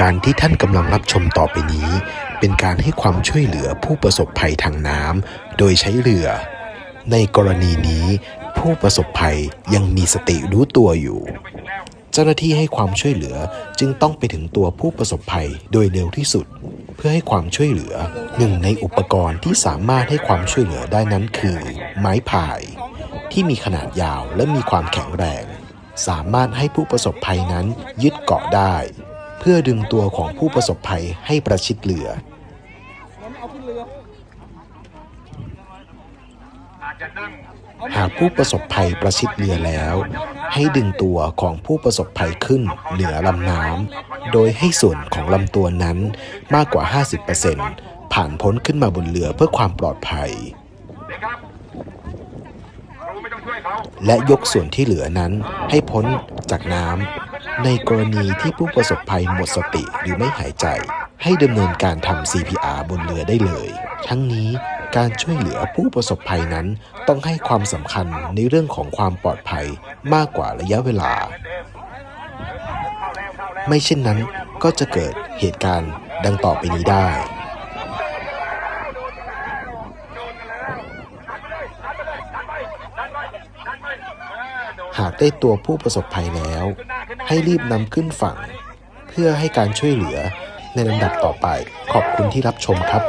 การที่ท่านกำลังรับชมต่อไปนี้ เป็นการให้ความช่วยเหลือผู้ประสบภัยทางน้ำโดยใช้เรือ ในกรณีนี้ ผู้ประสบภัยยังมีสติรู้ตัวอยู่ เจ้าหน้าที่ให้ความช่วยเหลือจึงต้องไปถึงตัวผู้ประสบภัยโดยเร็วที่สุด เพื่อให้ความช่วยเหลือหนึ่งในอุปกรณ์ที่สามารถให้ความช่วยเหลือได้นั้นคือ ไม้พาย ที่มีขนาดยาวและมีความแข็งแรง สามารถให้ผู้ประสบภัยนั้นยึดเกาะได้ เพื่อดึงตัวของผู้ประสบภัยให้ประชิดเรือ หากผู้ประสบภัยประชิดเรือแล้ว ให้ดึงตัวของผู้ประสบภัยขึ้นเหนือลำน้ำโดยให้ส่วนของลำตัวนั้นมากกว่า 50%ผ่านพ้นขึ้นมาบนเรือเพื่อความปลอดภัยและยกส่วนที่เหลือนั้นให้พ้นจากน้ำ ในกรณีที่ผู้ประสบภัยหมดสติหรือไม่หายใจ ให้ดำเนินการทำ CPR บนเรือได้เลย ทั้งนี้การช่วยเหลือผู้ประสบภัยนั้นต้องให้ความสำคัญในเรื่องของความปลอดภัยมากกว่าระยะเวลา ไม่เช่นนั้นก็จะเกิดเหตุการณ์ดังต่อไปนี้ได้ หากได้ตัวผู้ประสบภัยแล้ว ให้รีบนำขึ้นฝั่ง เพื่อให้การช่วยเหลือในลำดับต่อไปขอบคุณที่รับชมครับ